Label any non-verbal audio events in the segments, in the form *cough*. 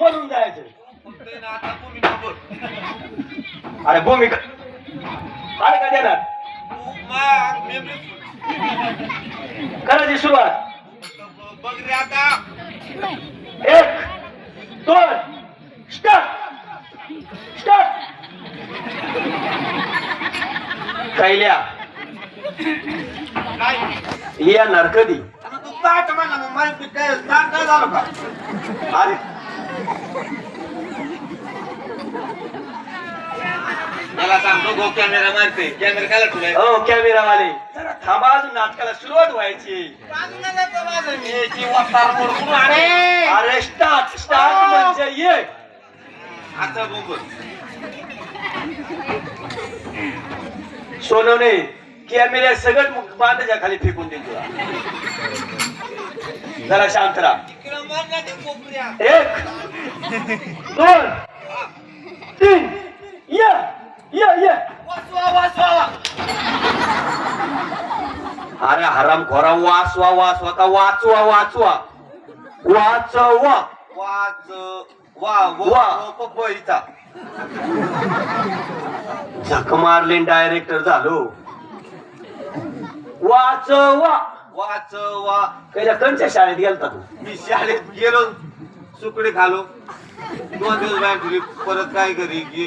मरून जायचं. अरे भूमिका. अरे का देणार? करायची सुरुवात. बघ रे आता एक दोन स्टार्ट स्टार्ट कैल्या? काय येणार कधी आता तू ताट म्हणला मग माहिती काय काय झालं का? अरे मला सांगतो गो कॅमेरा मारते. कॅमेरा काय हो कॅमेरावाले जरा थांबा अजून नाटकाला सुरुवात व्हायची. अरे! स्टार्ट स्टार्ट म्हणजे ये. आता बोंबल सोनवणे कॅमेऱ्या सगळं बांधाच्या खाली फेकून दे तुला. *laughs* जरा शांत राहा. एक दोन तीन. या या या. अरे हराम खोरा वाचवा वाचवा का वाचवा वाचवा. वाचवा. वाच वा वा. झक मारले डायरेक्टर झालो. वाचवा. वाच वा पहिल्या कंच्या शाळेत गेलता तू? मी शाळेत गेलो. सुकडे खालो. दोन दिवस बाहेर परत काय घरी गे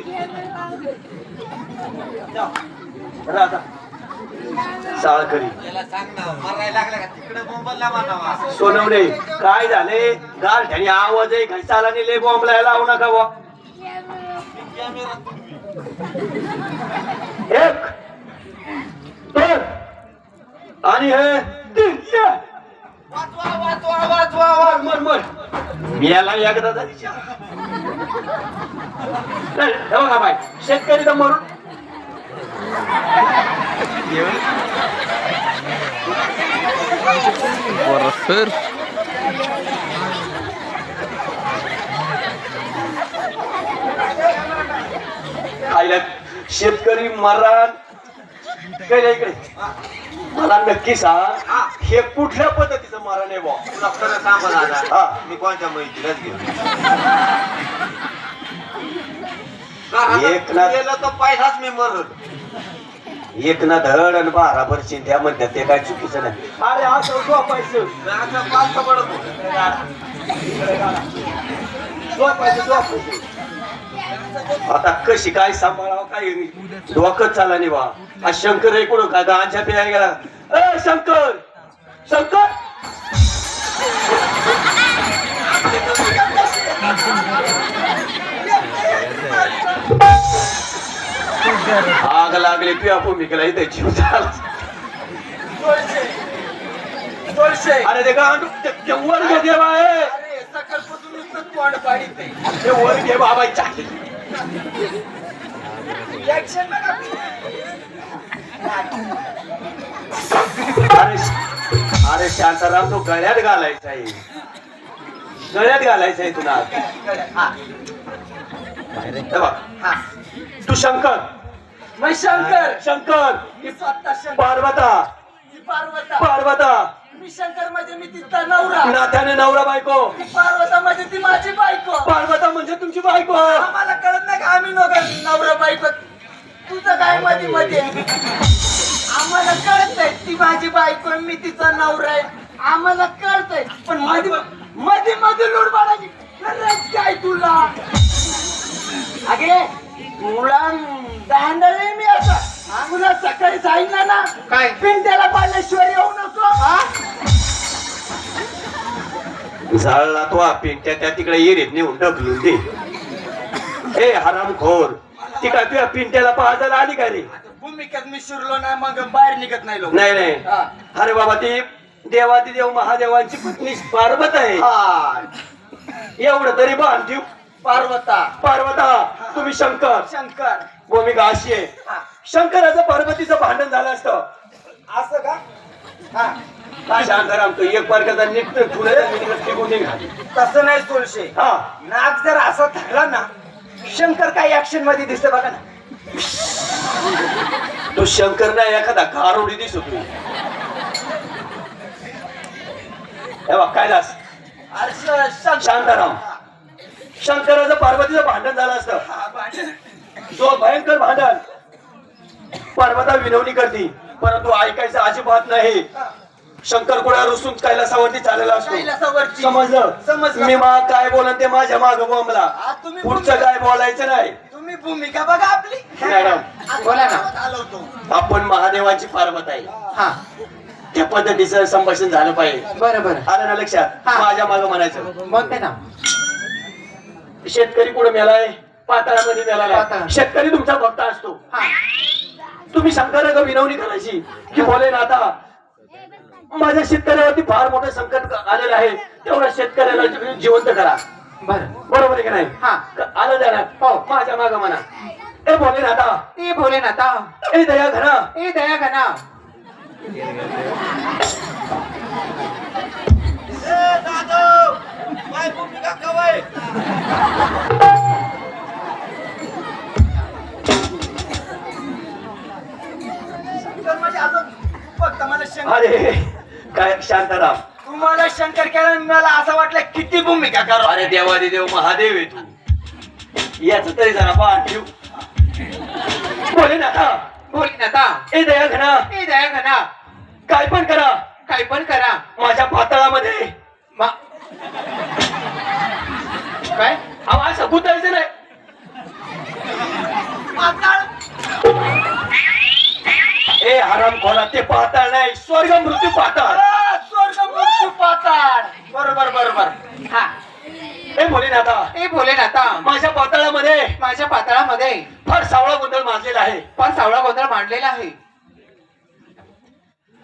साळकरी. याला सांग ना मरायला लागला का? तिकडे सोनवणे काय झाले? गारठ्याने आवाज आहे घरी चाला लय बॉम्बला लावू नका बुवा कॅमेरा एक दोन. आणि हे. वाचवा वाचवा वाचवा वा मर मर. मी याला एकदा झाली चहा. नाही, बघा बाय शेतकरी तर मरून. शेतकरी मरण. काय इकडे. मला नक्की सांग हे. कुठल्या पद्धतीचं मरण आहे तुला खरं सांग हा. दादा मी कोणत्या मैत्रीलाच गेलो एक लाख- गेलं तर पहिलाच मी मरत एक ना धड आणि बाराभर चिंध्या म्हणतात ते काय चुकीचं नाही. अरे असं झोपायचं. पाच पडत. झोपायचं झोपायचं. आता कशी काय सांभाळावं काय डोकं चाला नाही बा. हा शंकर आहे कुठं? का गांच्या पियाला गेला? ए शंकर! शंकर! आग लागली पिया भूमिकेला इथे जीव अरे ते गांडू ते- ते वर देवा आहे ते वर घे बाबा चालेल अरे अरे शांताराम तो गळ्यात घालायचा आहे. गळ्यात घालायचा आहे तुला. हे. तू शंकर. मैं शंकर शंकर. पार्वता. पार्वता. पार्वता. मी शंकर म्हणजे मी तिचा नवरा. नात्याने नवरा बायको. पार्वता म्हणजे ती माझी बायको. पार्वता म्हणजे तुमची बायको. आम्हाला कळत नाही का आम्ही नव्हतं नवरा बायको. तुझं काय मध्ये मध्ये आम्हाला कळत नाही ती माझी बायको आहे, मी तिचा नवरा आहे. आम्हाला कळतंय पण मध्ये मध्ये मध्ये लूड मारायची गरज काय तुला? अगे तुला दांडळे तुला सकाळी सांगितलं ना? काय? पिंट्याला बालेश्वर येऊ नको. हा? झाडला तो हा पिंट्या त्या तिकडे येरीत नेऊन ढकलून दे. ए हरामखोर ती काय तुझ्या पिंट्याला पाहायला आली का रे? भूमिकेत मी शिरलो ना मग बाहेर निघत नाही लोक नाही नाही. हा. अरे बाबा ती देवाती देव महादेवांची पत्नी पार्वत आहे. हा, एवढं तरी बाण ठेव पार्वता. पार्वता तुम्ही शंकर. शंकर. भूमिका अशी आहे. शंकराचं पार्वतीचं भांडण झालं असतं. असं का? हा. काय शांताराम तो एक पारखाचा निघतो तुला फेकून दे तसं नाही तुळशी हा. नाक जर असा धरला ना शंकर काही ऍक्शनमध्ये दिसतं बघा ना. तो शंकर नाही एखादा गारोडी दिसतो बघ कैलास अरे श- शंकर- शांताराम. शंकराचं पार्वतीचं भांडण झालं असतं. जो भयंकर भांडण पार्वता विनवणी करते परंतु ऐकायचं अजिबात नाही. शंकर कुणा रुसून कैलासावरती चाललेला असतो. कैलासावरती. समजलं? समजलं. मी मा काय बोलन ते माझ्या माग बोंबला. तुम्ही पुढचं. काय बोलायचं नाही. तुम्ही भूमिका बघा आपली. मॅडम, बोला ना. आपण महादेवाची पार्वत आहे. हा. त्या पद्धतीचं संभाषण झालं पाहिजे. बरं बरं. आलं ना लक्षात? हा. माझ्या माग म्हणायचं. बोलते ना. शेतकरी कुठे मेलाय? पाताळामध्ये पाताळात. शेतकरी तुमचा भक्त असतो. हा. तुम्ही शंकराला विनवणी करायची? की बोले ना आता माझ्या शेतकऱ्यावरती फार मोठं संकट आलेलं आहे. तेवढ्या शेतकऱ्याला जिवंत करा. बरं. बरोबर आहे की नाही? हा. क- आलं ध्यानात हो. माझ्या माग म्हणा. ए बोले ना आता. ए भोले नाता ए दया घरा ए दया गणा काय भूमिका कवाय. शंकर अरे काय शांताराम? तुम्हाला शंकर केला मला असं वाटलं किती भूमिका करा. अरे देवादी देव महादेव आहे तू. याच तरी जरा पाठ ठेव. बोले ना आता. भोले नाता ए दया घरा ए दया गणा काय पण करा. काय पण करा. माझ्या पातळामध्ये. मा काय? आवाज सकुतायचं नाही. हराम खोला ते पाताळ नाही स्वर्ग मृत्यू पाताळ. आ, स्वर्ग मृत्यू पाताळ. बरोबर बरोबर. हा. ए बोले ए नाता माझ्या पाताळामध्ये. माझ्या पातळामध्ये. फार सावळा गोंधळ माजलेला आहे. पण सावळा गोंधळ मांडलेला आहे.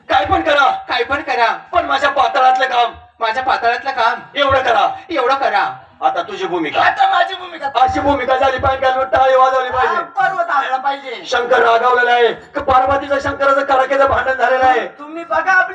काय पण करा. काय पण करा. पण माझ्या पाताळातलं काम. माझ्या पातळातलं काम. एवढं करा. एवढं करा. आता तुझी भूमिका. आता माझी भूमिका. अशी भूमिका झाली पाहिजे टाळी वाजवली पाहिजे. पर्वत आला पाहिजे. शंकर रागावलेला आहे. का पार्वतीचं शंकराचं कडाक्याचं भांडण झालेलं आहे. तुम्ही बघा आपली